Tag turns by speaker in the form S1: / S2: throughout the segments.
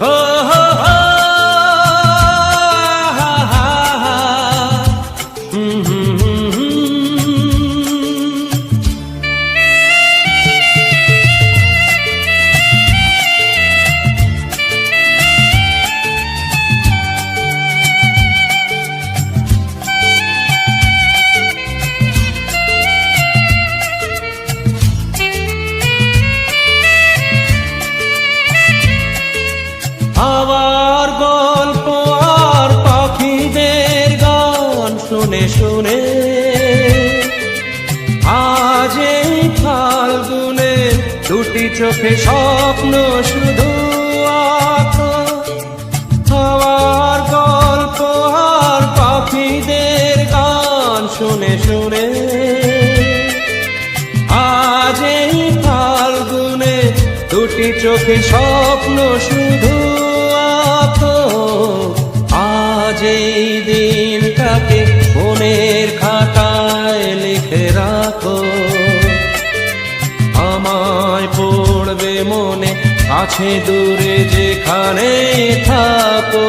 S1: হো হো, হা আবার গল্প আর পাখিদের গান শুনে শুনে। আজ এই ফাল্গুনে দুটি চোখে স্বপ্ন, শুধু আবার গল্প আর পাখিদের গান শুনে শুনে। আজ এই ফাল্গুনে দুটি চোখে স্বপ্ন, শুধু কাছে দূরে যেখানে থাকো।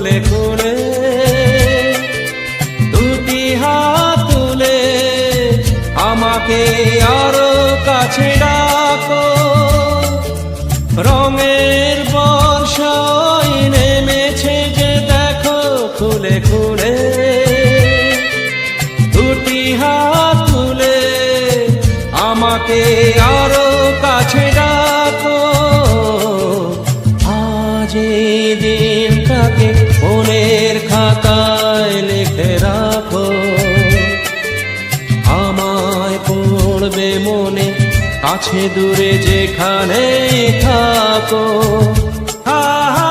S1: খুলে খুলে দুটি হাত তুলে আমাকে আরও কাছে ডাকো। রঙের বর্ষায় নেমেছে যে দেখো খুলে খুলে, দুটি হাত তুলে আমাকে আরও কাছে ডাকো। দিনটাকে মনের খাতায় লিখে রাখো। আমায় পড়বে মনে কাছে দূরে যেখানে থাকো। আ